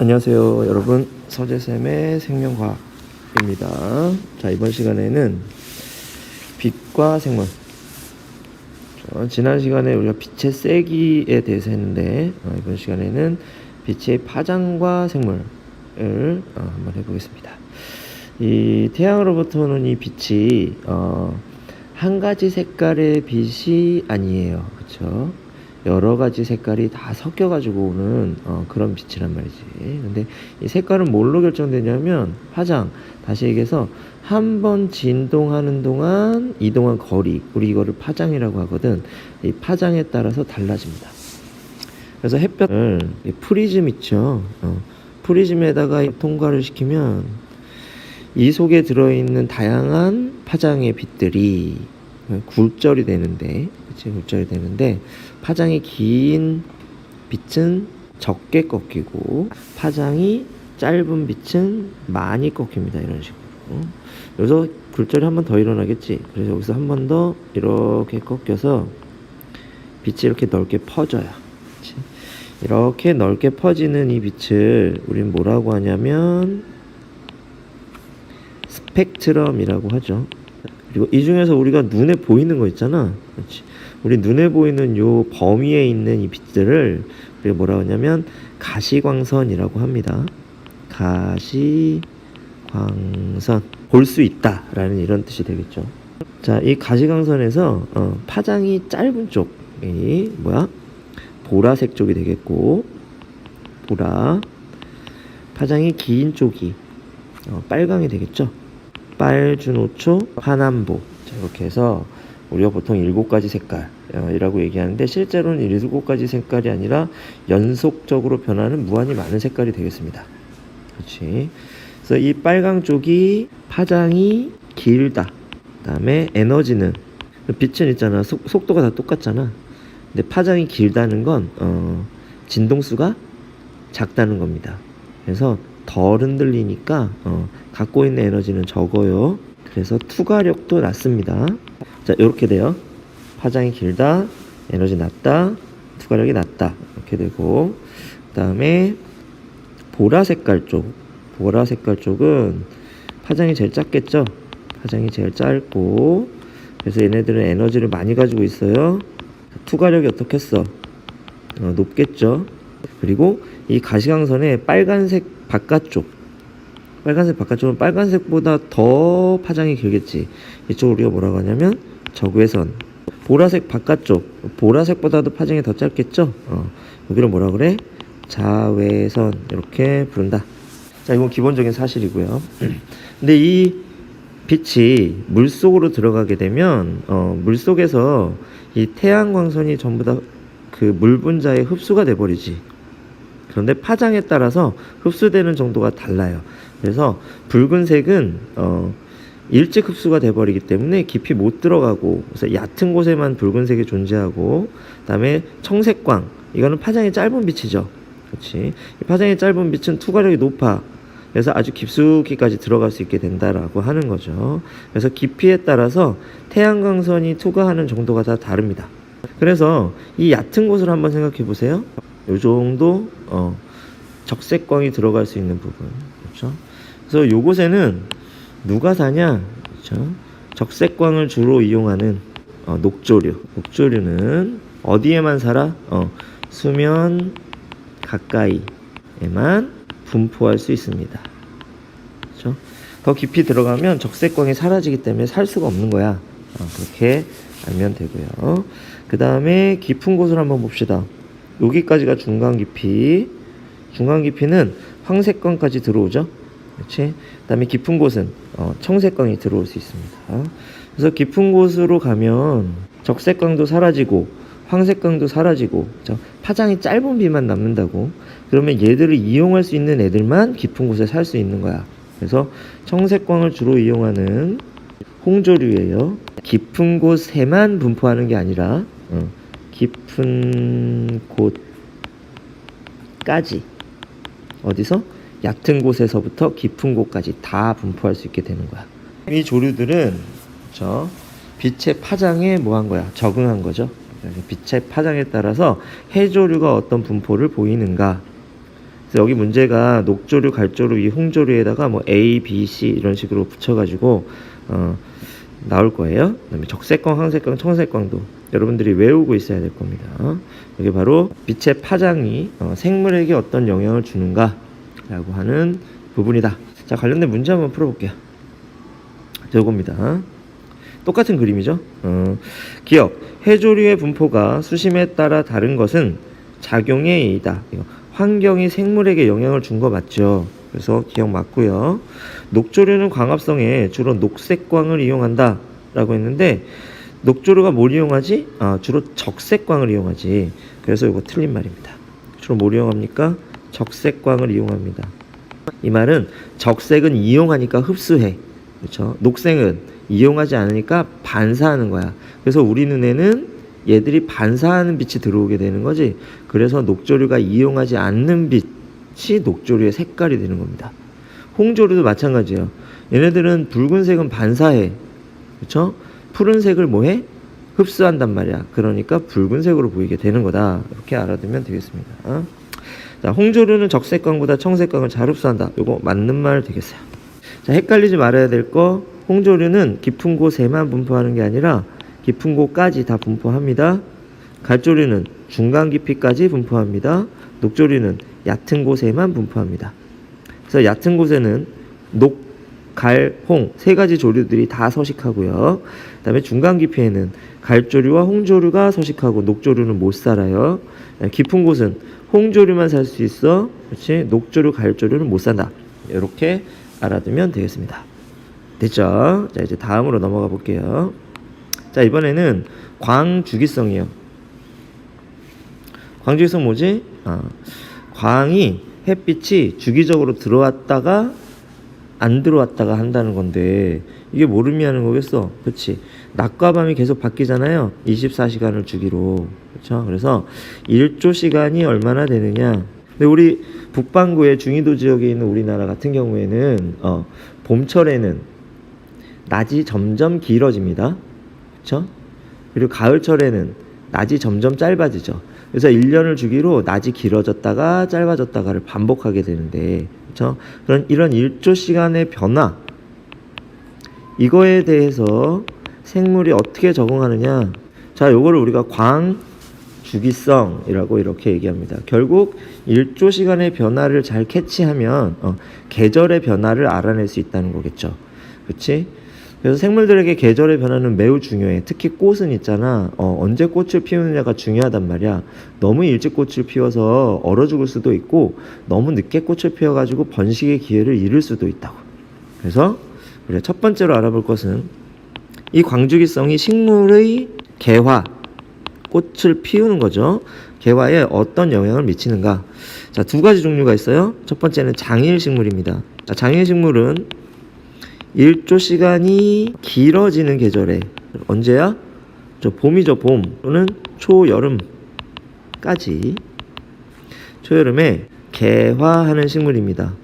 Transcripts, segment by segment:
안녕하세요 여러분. 서재쌤의 생명과학입니다. 자 이번 시간에는 빛과 생물. 자, 지난 시간에 우리가 빛의 세기에 대해서 했는데 어, 이번 시간에는 빛의 파장과 생물을 어, 한번 해보겠습니다. 이 태양으로부터 오는 이 빛이 어, 한 가지 색깔의 빛이 아니에요. 그렇죠 여러 가지 색깔이 다 섞여가지고 오는 어, 그런 빛이란 말이지. 근데 이 색깔은 뭘로 결정되냐면 파장. 다시 얘기해서 한 번 진동하는 동안 이동한 거리. 우리 이거를 파장이라고 하거든. 이 파장에 따라서 달라집니다. 그래서 햇볕을 이 프리즘 있죠. 어, 프리즘에다가 통과를 시키면 이 속에 들어있는 다양한 파장의 빛들이 굴절이 되는데, 그치, 굴절이 되는데, 파장이 긴 빛은 적게 꺾이고, 파장이 짧은 빛은 많이 꺾입니다. 이런 식으로. 여기서 굴절이 한 번 더 일어나겠지. 그래서 여기서 한 번 더 이렇게 꺾여서 빛이 이렇게 넓게 퍼져요. 그치? 이렇게 넓게 퍼지는 이 빛을 우린 뭐라고 하냐면, 스펙트럼이라고 하죠. 그리고 이 중에서 우리가 눈에 보이는 거 있잖아. 그렇지. 우리 눈에 보이는 요 범위에 있는 이 빛들을 우리가 뭐라고 하냐면 가시광선이라고 합니다. 가시광선. 볼 수 있다라는 이런 뜻이 되겠죠. 자, 이 가시광선에서 어, 파장이 짧은 쪽이 뭐야? 보라색 쪽이 되겠고 보라. 파장이 긴 쪽이 어, 빨강이 되겠죠. 빨주노초 파남보 자, 이렇게 해서 우리가 보통 일곱 가지 색깔이라고 얘기하는데 실제로는 일곱 가지 색깔이 아니라 연속적으로 변하는 무한히 많은 색깔이 되겠습니다. 그렇지. 그래서 이 빨강 쪽이 파장이 길다. 그다음에 에너지는 빛은 있잖아. 속, 속도가 다 똑같잖아. 근데 파장이 길다는 건 어, 진동수가 작다는 겁니다. 그래서 덜 흔들리니까 어, 갖고 있는 에너지는 적어요. 그래서 투과력도 낮습니다. 자, 이렇게 돼요. 파장이 길다, 에너지 낮다, 투과력이 낮다. 이렇게 되고, 그 다음에 보라 색깔 쪽. 보라 색깔 쪽은 파장이 제일 작겠죠? 파장이 제일 짧고, 그래서 얘네들은 에너지를 많이 가지고 있어요. 투과력이 어떻겠어? 어, 높겠죠? 그리고 이 가시광선의 빨간색 바깥쪽 빨간색 바깥쪽은 빨간색보다 더 파장이 길겠지 이쪽 우리가 뭐라고 하냐면 적외선. 보라색 바깥쪽. 보라색보다도 파장이 더 짧겠죠? 어, 여기를 뭐라 그래? 자외선. 이렇게 부른다. 자 이건 기본적인 사실이고요. 근데 이 빛이 물 속으로 들어가게 되면 어, 물 속에서 이 태양광선이 전부 다 그 물 분자에 흡수가 돼 버리지. 그런데 파장에 따라서 흡수되는 정도가 달라요. 그래서 붉은색은 어, 일찍 흡수가 돼버리기 때문에 깊이 못 들어가고 그래서 얕은 곳에만 붉은색이 존재하고 그다음에 청색광 이거는 파장이 짧은 빛이죠. 그렇지. 파장이 짧은 빛은 투과력이 높아. 그래서 아주 깊숙이까지 들어갈 수 있게 된다라고 하는 거죠. 그래서 깊이에 따라서 태양광선이 투과하는 정도가 다 다릅니다. 그래서 이 얕은 곳을 한번 생각해 보세요. 요 정도 어, 적색광이 들어갈 수 있는 부분 그렇죠 그래서 요곳에는 누가 사냐? 그렇죠? 적색광을 주로 이용하는 어, 녹조류. 녹조류는 어디에만 살아? 어, 수면 가까이에만 분포할 수 있습니다. 그렇죠? 더 깊이 들어가면 적색광이 사라지기 때문에 살 수가 없는 거야. 어, 그렇게 알면 되고요. 그 다음에 깊은 곳을 한번 봅시다. 여기까지가 중간 깊이. 중간 깊이는 황색광까지 들어오죠. 그렇지? 그다음에 깊은 곳은 어, 청색광이 들어올 수 있습니다. 그래서 깊은 곳으로 가면 적색광도 사라지고 황색광도 사라지고 그렇죠? 파장이 짧은 비만 남는다고. 그러면 얘들을 이용할 수 있는 애들만 깊은 곳에 살 수 있는 거야. 그래서 청색광을 주로 이용하는 홍조류예요. 깊은 곳에만 분포하는 게 아니라 어, 깊은 곳까지 어디서 얕은 곳에서부터 깊은 곳까지 다 분포할 수 있게 되는 거야. 이 조류들은 저 빛의 파장에 뭐 한 거야? 적응한 거죠. 빛의 파장에 따라서 해조류가 어떤 분포를 보이는가. 그래서 여기 문제가 녹조류, 갈조류, 이 홍조류에다가 뭐 A, B, C 이런 식으로 붙여가지고 어, 나올 거예요. 그다음에 적색광, 항색광, 청색광도 여러분들이 외우고 있어야 될 겁니다. 여기 바로 빛의 파장이 어, 생물에게 어떤 영향을 주는가 라고 하는 부분이다. 자 관련된 문제 한번 풀어볼게요. 저겁니다. 똑같은 그림이죠. 어, 기억 해조류의 분포가 수심에 따라 다른 것은 작용의 의의다. 이거 환경이 생물에게 영향을 준 거 맞죠? 그래서 기억 맞고요. 녹조류는 광합성에 주로 녹색광을 이용한다 라고 했는데 녹조류가 뭘 이용하지? 아, 주로 적색광을 이용하지. 그래서 이거 틀린 말입니다. 주로 뭘 이용합니까? 적색광을 이용합니다. 이 말은 적색은 이용하니까 흡수해. 그렇죠? 녹색은 이용하지 않으니까 반사하는 거야. 그래서 우리 눈에는 얘들이 반사하는 빛이 들어오게 되는 거지. 그래서 녹조류가 이용하지 않는 빛이 녹조류의 색깔이 되는 겁니다. 홍조류도 마찬가지예요. 얘네들은 붉은색은 반사해. 그렇죠? 푸른색을 뭐해? 흡수한단 말이야. 그러니까 붉은색으로 보이게 되는 거다. 이렇게 알아두면 되겠습니다. 어? 자, 홍조류는 적색광보다 청색광을 잘 흡수한다. 요거 맞는 말 되겠어요. 자, 헷갈리지 말아야 될 거. 홍조류는 깊은 곳에만 분포하는 게 아니라 깊은 곳까지 다 분포합니다. 갈조류는 중간 깊이까지 분포합니다. 녹조류는 얕은 곳에만 분포합니다. 그래서 얕은 곳에는 녹, 갈, 홍 세 가지 조류들이 다 서식하고요. 그다음에 중간 깊이에는 갈조류와 홍조류가 서식하고 녹조류는 못 살아요. 깊은 곳은 홍조류만 살 수 있어. 그렇지? 녹조류, 갈조류는 못 산다. 이렇게 알아두면 되겠습니다. 됐죠? 자, 이제 다음으로 넘어가 볼게요. 자, 이번에는 광주기성이요. 광주기성 뭐지? 아, 광이 햇빛이 주기적으로 들어왔다가 안 들어왔다가 한다는 건데 이게 뭘 의미하는 거겠어? 그렇지? 낮과 밤이 계속 바뀌잖아요. 24시간을 주기로. 그렇죠? 그래서 일조 시간이 얼마나 되느냐? 근데 우리 북반구의 중위도 지역에 있는 우리나라 같은 경우에는 어, 봄철에는 낮이 점점 길어집니다. 그렇죠? 그리고 가을철에는 낮이 점점 짧아지죠. 그래서 1년을 주기로 낮이 길어졌다가 짧아졌다가를 반복하게 되는데 그렇죠? 그런 이런 일조 시간의 변화 이거에 대해서 생물이 어떻게 적응하느냐? 자, 요거를 우리가 광 주기성이라고 이렇게 얘기합니다. 결국 일조 시간의 변화를 잘 캐치하면 어, 계절의 변화를 알아낼 수 있다는 거겠죠. 그렇지? 그래서 생물들에게 계절의 변화는 매우 중요해. 특히 꽃은 있잖아. 어, 언제 꽃을 피우느냐가 중요하단 말이야. 너무 일찍 꽃을 피워서 얼어 죽을 수도 있고, 너무 늦게 꽃을 피워가지고 번식의 기회를 잃을 수도 있다고. 그래서, 그래, 첫 번째로 알아볼 것은, 이 광주기성이 식물의 개화, 꽃을 피우는 거죠. 개화에 어떤 영향을 미치는가. 자, 두 가지 종류가 있어요. 첫 번째는 장일 식물입니다. 자, 장일 식물은 일조 시간이 길어지는 계절에 언제야? 저 봄이죠 봄 또는 초여름까지 초여름에 개화하는 식물입니다.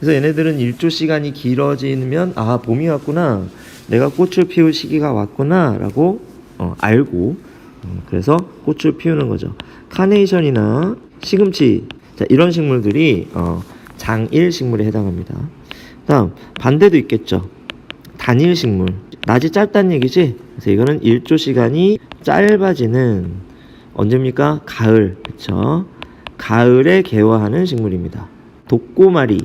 그래서 얘네들은 일조 시간이 길어지면 아 봄이 왔구나 내가 꽃을 피울 시기가 왔구나라고 어, 알고 어, 그래서 꽃을 피우는 거죠. 카네이션이나 시금치 자, 이런 식물들이 어, 장일 식물에 해당합니다. 다음 반대도 있겠죠. 단일 식물. 낮이 짧다는 얘기지. 그래서 이거는 일조 시간이 짧아지는 언제입니까? 가을. 그렇죠? 가을에 개화하는 식물입니다. 독고마리,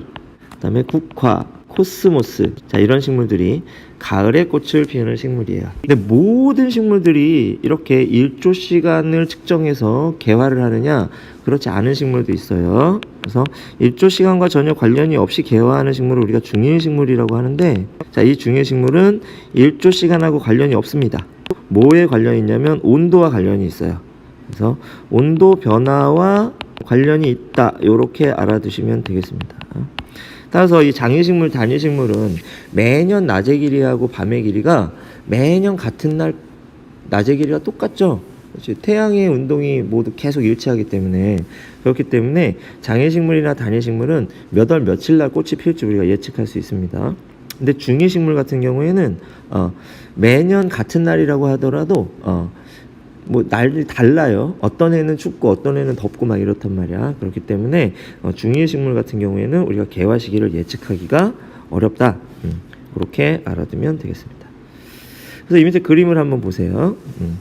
그다음에 국화, 코스모스. 자, 이런 식물들이 가을에 꽃을 피우는 식물이에요. 근데 모든 식물들이 이렇게 일조 시간을 측정해서 개화를 하느냐? 그렇지 않은 식물도 있어요. 그래서 일조 시간과 전혀 관련이 없이 개화하는 식물을 우리가 중일 식물이라고 하는데 자, 이 중일 식물은 일조 시간하고 관련이 없습니다. 뭐에 관련이 있냐면 온도와 관련이 있어요. 그래서 온도 변화와 관련이 있다. 이렇게 알아두시면 되겠습니다. 따라서 이 장일식물, 단일식물은 매년 낮의 길이하고 밤의 길이가 매년 같은 날 낮의 길이가 똑같죠. 태양의 운동이 모두 계속 일치하기 때문에 그렇기 때문에 장일식물이나 단일식물은 몇 월 며칠 날 꽃이 피울지 우리가 예측할 수 있습니다. 근데 중일식물 같은 경우에는 어, 매년 같은 날이라고 하더라도 어, 뭐 날이 달라요. 어떤 해는 춥고 어떤 해는 덥고 막 이렇단 말이야. 그렇기 때문에 어, 중위의 식물 같은 경우에는 우리가 개화 시기를 예측하기가 어렵다. 음, 그렇게 알아두면 되겠습니다. 그래서 이 밑에 그림을 한번 보세요. 음,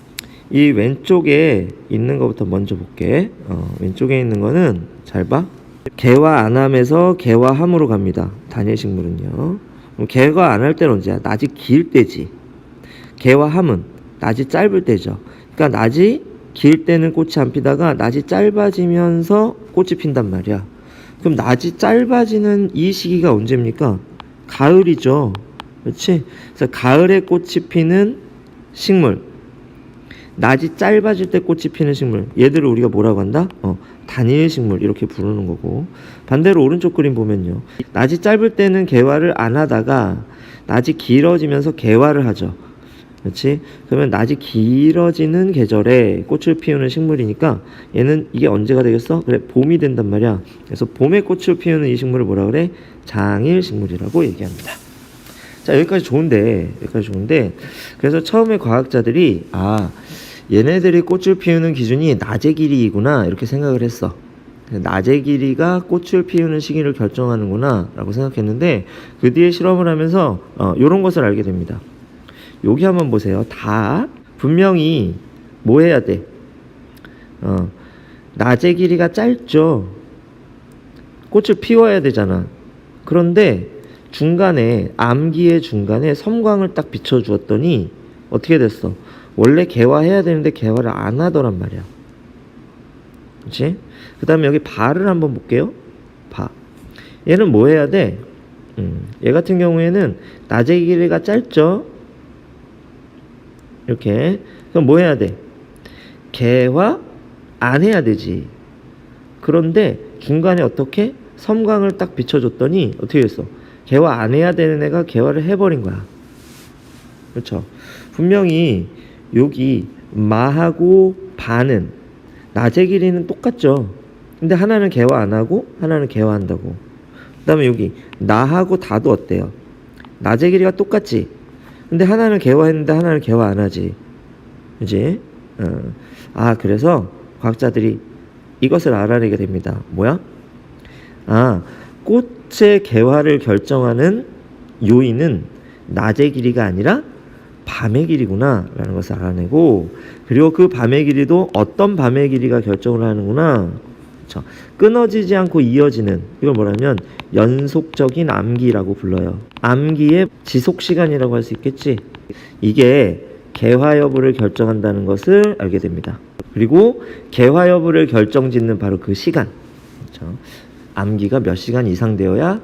이 왼쪽에 있는 것부터 먼저 볼게. 어, 왼쪽에 있는 거는 잘 봐. 개화 안 함에서 개화함으로 갑니다. 단일 식물은요. 개화 안 할 때는 언제야? 낮이 길 때지. 개화함은 낮이 짧을 때죠. 그러니까 낮이 길 때는 꽃이 안 피다가 낮이 짧아지면서 꽃이 핀단 말이야. 그럼 낮이 짧아지는 이 시기가 언제입니까? 가을이죠. 그렇지? 그래서 가을에 꽃이 피는 식물. 낮이 짧아질 때 꽃이 피는 식물. 얘들을 우리가 뭐라고 한다? 어, 단일 식물 이렇게 부르는 거고. 반대로 오른쪽 그림 보면요. 낮이 짧을 때는 개화를 안 하다가 낮이 길어지면서 개화를 하죠. 그렇지? 그러면 낮이 길어지는 계절에 꽃을 피우는 식물이니까 얘는 이게 언제가 되겠어? 그래 봄이 된단 말이야. 그래서 봄에 꽃을 피우는 이 식물을 뭐라 그래? 장일 식물이라고 얘기합니다. 자 여기까지 좋은데 여기까지 좋은데 그래서 처음에 과학자들이 아 얘네들이 꽃을 피우는 기준이 낮의 길이구나 이렇게 생각을 했어. 낮의 길이가 꽃을 피우는 시기를 결정하는구나 라고 생각했는데 그 뒤에 실험을 하면서 어, 이런 것을 알게 됩니다. 여기 한번 보세요. 다 분명히 뭐 해야 돼? 어, 낮의 길이가 짧죠. 꽃을 피워야 되잖아. 그런데 중간에 암기의 중간에 섬광을 딱 비춰 주었더니 어떻게 됐어? 원래 개화해야 되는데 개화를 안 하더란 말이야. 그렇지? 그 다음에 여기 발을 한번 볼게요. 바. 얘는 뭐 해야 돼? 음, 얘 같은 경우에는 낮의 길이가 짧죠. 이렇게. 그럼 뭐 해야 돼? 개화 안 해야 되지. 그런데 중간에 어떻게 섬광을 딱 비춰줬더니 어떻게 됐어? 개화 안 해야 되는 애가 개화를 해버린 거야. 그렇죠? 분명히 여기 마하고 반은 낮의 길이는 똑같죠. 근데 하나는 개화 안 하고 하나는 개화한다고. 그다음에 여기 나하고 다도 어때요? 낮의 길이가 똑같지. 근데 하나는 개화했는데 하나는 개화 안 하지. 그지? 어. 아 그래서 과학자들이 이것을 알아내게 됩니다. 뭐야? 아 꽃의 개화를 결정하는 요인은 낮의 길이가 아니라 밤의 길이구나 라는 것을 알아내고 그리고 그 밤의 길이도 어떤 밤의 길이가 결정을 하는구나 그렇죠. 끊어지지 않고 이어지는 이걸 뭐라면 연속적인 암기라고 불러요 암기의 지속 시간이라고 할 수 있겠지 이게 개화 여부를 결정한다는 것을 알게 됩니다 그리고 개화 여부를 결정짓는 바로 그 시간 그렇죠. 암기가 몇 시간 이상 되어야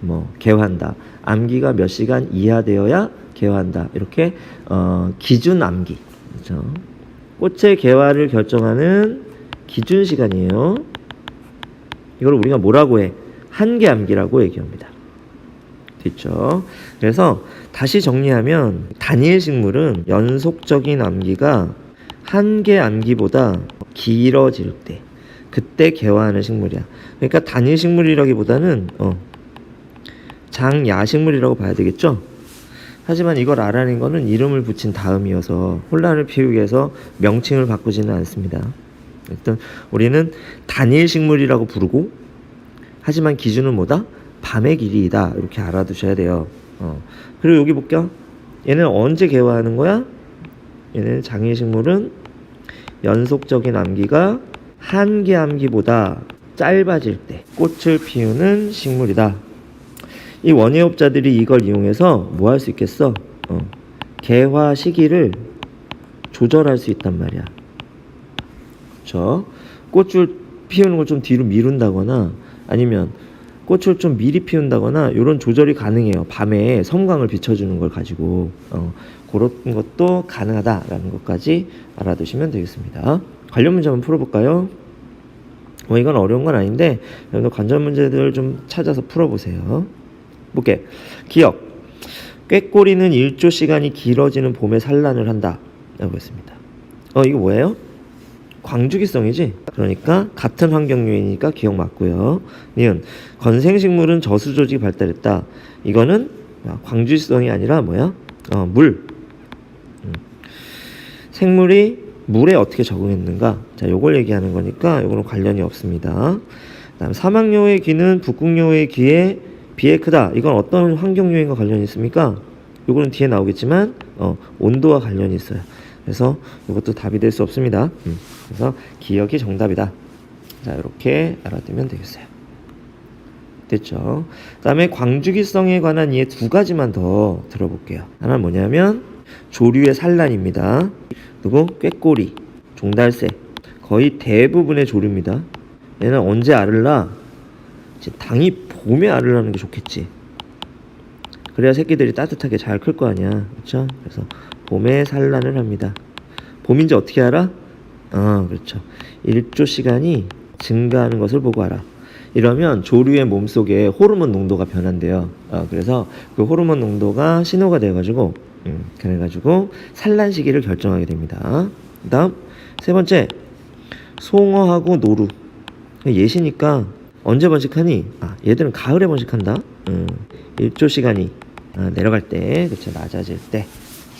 뭐 개화한다 암기가 몇 시간 이하 되어야 개화한다. 이렇게 어, 기준 암기. 그렇죠? 꽃의 개화를 결정하는 기준 시간이에요. 이걸 우리가 뭐라고 해? 한계 암기라고 얘기합니다. 됐죠? 그래서 다시 정리하면 단일 식물은 연속적인 암기가 한계 암기보다 길어질 때 그때 개화하는 식물이야. 그러니까 단일 식물이라기보다는 어, 장야식물이라고 봐야 되겠죠? 하지만 이걸 알아낸 것은 이름을 붙인 다음이어서 혼란을 피우기 위해서 명칭을 바꾸지는 않습니다. 일단 우리는 단일 식물이라고 부르고 하지만 기준은 뭐다? 밤의 길이이다 이렇게 알아두셔야 돼요. 어. 그리고 여기 볼게요. 얘는 언제 개화하는 거야? 얘는 장일 식물은 연속적인 암기가 한 개 암기보다 짧아질 때 꽃을 피우는 식물이다. 이 원예업자들이 이걸 이용해서 뭐 할 수 있겠어? 어, 개화 시기를 조절할 수 있단 말이야. 그렇죠? 꽃을 피우는 걸 좀 뒤로 미룬다거나 아니면 꽃을 좀 미리 피운다거나 이런 조절이 가능해요. 밤에 섬광을 비춰주는 걸 가지고 어, 그런 것도 가능하다라는 것까지 알아두시면 되겠습니다. 관련 문제 한번 풀어볼까요? 뭐 이건 어려운 건 아닌데 여러분들 관련 문제들 좀 찾아서 풀어보세요. 볼게. 기억. 꾀꼬리는 일조 시간이 길어지는 봄에 산란을 한다. 라고 했습니다. 어, 이거 뭐예요? 광주기성이지? 그러니까 같은 환경 요인이니까 기억 맞고요. 니은 건생식물은 저수 조직이 발달했다. 이거는 광주성이 아니라 뭐야? 어, 물. 음. 생물이 물에 어떻게 적응했는가? 자, 요걸 얘기하는 거니까 요거는 관련이 없습니다. 그다음 사막요의 귀는 북극요의 귀에 비해 크다. 이건 어떤 환경 요인과 관련이 있습니까? 요거는 뒤에 나오겠지만 어, 온도와 관련이 있어요. 그래서 이것도 답이 될 수 없습니다. 음, 그래서 기억이 정답이다. 자, 이렇게 알아두면 되겠어요. 됐죠? 그 다음에 광주기성에 관한 이해 두 가지만 더 들어볼게요. 하나는 뭐냐면 조류의 산란입니다. 그리고 꾀꼬리, 종달새 거의 대부분의 조류입니다. 얘는 언제 알을 낳아? 당이 봄에 알을 낳는 게 좋겠지. 그래야 새끼들이 따뜻하게 잘 클 거 아니야. 그렇죠? 그래서 봄에 산란을 합니다. 봄인지 어떻게 알아? 아, 그렇죠. 일조 시간이 증가하는 것을 보고 알아. 이러면 조류의 몸속에 호르몬 농도가 변한대요. 아, 그래서 그 호르몬 농도가 신호가 돼가지고, 음, 그래가지고 산란 시기를 결정하게 됩니다. 그 다음 세 번째, 송어하고 노루. 예시니까 언제 번식하니? 아, 얘들은 가을에 번식한다. 음, 일조 시간이 아, 내려갈 때, 그쵸, 낮아질 때,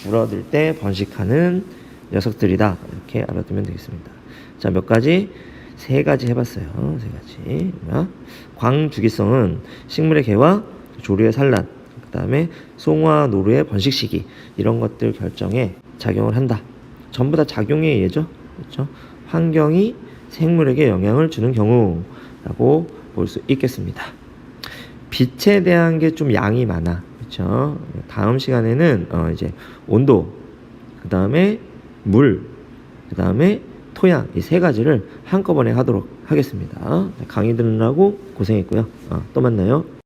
줄어들 때 번식하는 녀석들이다. 이렇게 알아두면 되겠습니다. 자, 몇 가지? 세 가지 해봤어요. 세 가지. 광주기성은 식물의 개와 조류의 산란, 그 다음에 송화 노루의 번식 시기 이런 것들 결정에 작용을 한다. 전부 다 작용의 예죠. 그렇죠? 환경이 생물에게 영향을 주는 경우라고 볼 수 있겠습니다. 빛에 대한 게 좀 양이 많아. 그렇죠? 다음 시간에는 어 이제 온도, 그 다음에 물, 그 다음에 토양 이 세 가지를 한꺼번에 하도록 하겠습니다. 강의 들으라고 고생했고요. 어, 또 만나요.